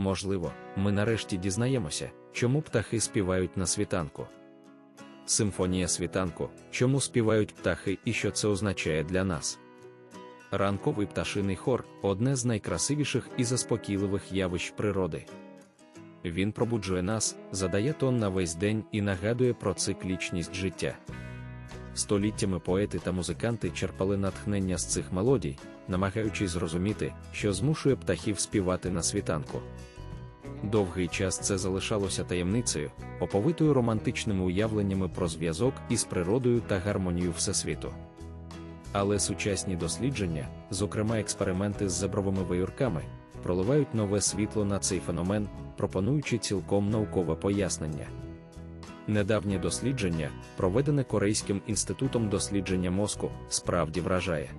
Можливо, ми нарешті дізнаємося, чому птахи співають на світанку. Симфонія світанку, чому співають птахи і що це означає для нас. Ранковий пташиний хор одне з найкрасивіших і заспокійливих явищ природи. Він пробуджує нас, задає тон на весь день і нагадує про циклічність життя. Століттями поети та музиканти черпали натхнення з цих мелодій, намагаючись зрозуміти, що змушує птахів співати на світанку. Довгий час це залишалося таємницею, оповитою романтичними уявленнями про зв'язок із природою та гармонію Всесвіту. Але сучасні дослідження, зокрема експерименти з зебровими веюрками, проливають нове світло на цей феномен, пропонуючи цілком наукове пояснення. Недавнє дослідження, проведене Корейським інститутом дослідження мозку, справді вражає.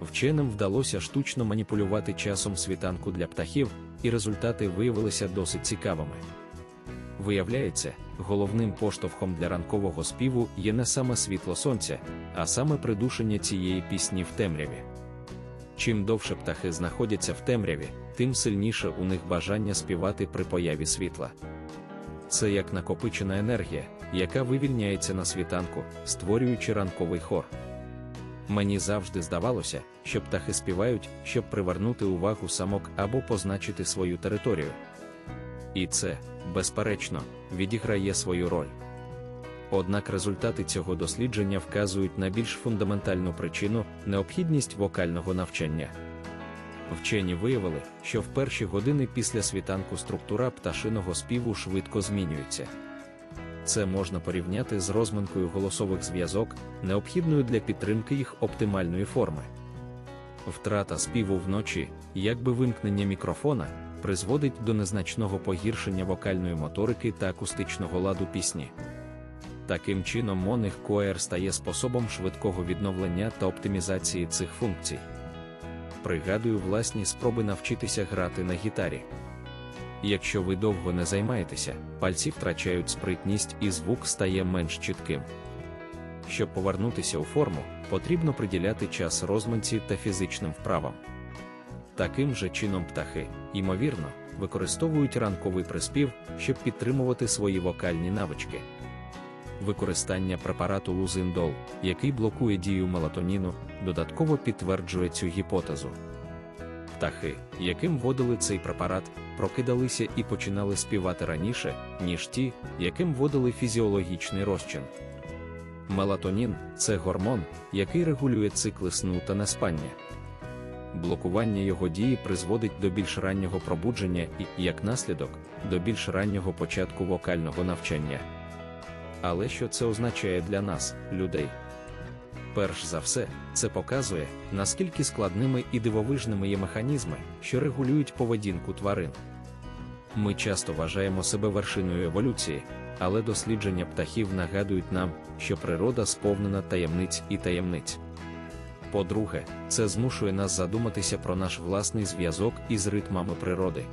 Вченим вдалося штучно маніпулювати часом світанку для птахів, і результати виявилися досить цікавими. Виявляється, головним поштовхом для ранкового співу є не саме світло сонця, а саме придушення цієї пісні в темряві. Чим довше птахи знаходяться в темряві, тим сильніше у них бажання співати при появі світла. Це як накопичена енергія, яка вивільняється на світанку, створюючи ранковий хор. Мені завжди здавалося, що птахи співають, щоб привернути увагу самок або позначити свою територію. І це, безперечно, відіграє свою роль. Однак результати цього дослідження вказують на більш фундаментальну причину необхідність вокального навчання. Вчені виявили, що в перші години після світанку структура пташиного співу швидко змінюється. Це можна порівняти з розминкою голосових зв'язок, необхідною для підтримки їх оптимальної форми. Втрата співу вночі, якби вимкнення мікрофона, призводить до незначного погіршення вокальної моторики та акустичного ладу пісні. Таким чином, моних коер стає способом швидкого відновлення та оптимізації цих функцій. Пригадую власні спроби навчитися грати на гітарі. Якщо ви довго не займаєтеся, пальці втрачають спритність і звук стає менш чітким. Щоб повернутися у форму, потрібно приділяти час розминці та фізичним вправам. Таким же чином птахи, ймовірно, використовують ранковий приспів, щоб підтримувати свої вокальні навички. Використання препарату лузиндол, який блокує дію мелатоніну, додатково підтверджує цю гіпотезу. Птахи, яким вводили цей препарат, прокидалися і починали співати раніше, ніж ті, яким вводили фізіологічний розчин. Мелатонін це гормон, який регулює цикли сну та неспання. Блокування його дії призводить до більш раннього пробудження і, як наслідок, до більш раннього початку вокального навчання. Але що це означає для нас, людей? Перш за все, це показує, наскільки складними і дивовижними є механізми, що регулюють поведінку тварин. Ми часто вважаємо себе вершиною еволюції, але дослідження птахів нагадують нам, що природа сповнена таємниць і таємниць. По-друге, це змушує нас задуматися про наш власний зв'язок із ритмами природи.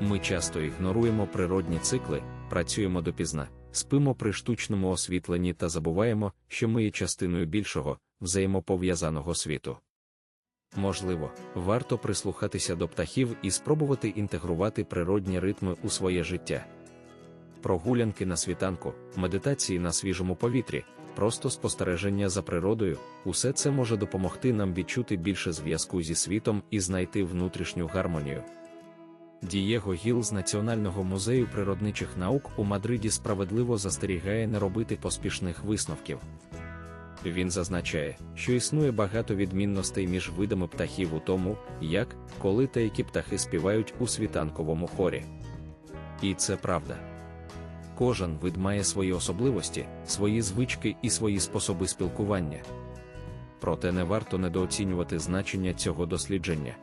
Ми часто ігноруємо природні цикли, працюємо допізна, спимо при штучному освітленні та забуваємо, що ми є частиною більшого, взаємопов'язаного світу. Можливо, варто прислухатися до птахів і спробувати інтегрувати природні ритми у своє життя. Прогулянки на світанку, медитації на свіжому повітрі, просто спостереження за природою, усе це може допомогти нам відчути більше зв'язку зі світом і знайти внутрішню гармонію. Дієго Гіл з Національного музею природничих наук у Мадриді справедливо застерігає не робити поспішних висновків. Він зазначає, що існує багато відмінностей між видами птахів у тому, як, коли та які птахи співають у світанковому хорі. І це правда. Кожен вид має свої особливості, свої звички і свої способи спілкування. Проте не варто недооцінювати значення цього дослідження.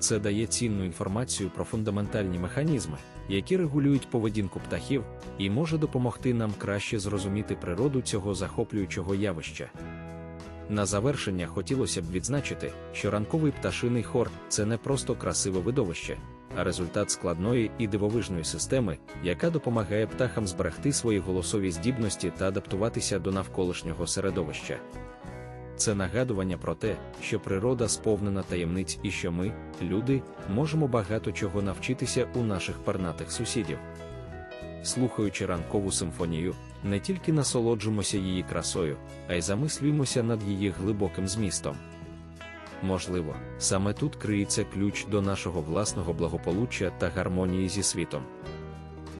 Це дає цінну інформацію про фундаментальні механізми, які регулюють поведінку птахів, і може допомогти нам краще зрозуміти природу цього захоплюючого явища. На завершення хотілося б відзначити, що ранковий пташиний хор це не просто красиве видовище, а результат складної і дивовижної системи, яка допомагає птахам зберегти свої голосові здібності та адаптуватися до навколишнього середовища. Це нагадування про те, що природа сповнена таємниць і що ми, люди, можемо багато чого навчитися у наших парнатих сусідів. Слухаючи ранкову симфонію, не тільки насолоджуємося її красою, а й замислюємося над її глибоким змістом. Можливо, саме тут криється ключ до нашого власного благополуччя та гармонії зі світом.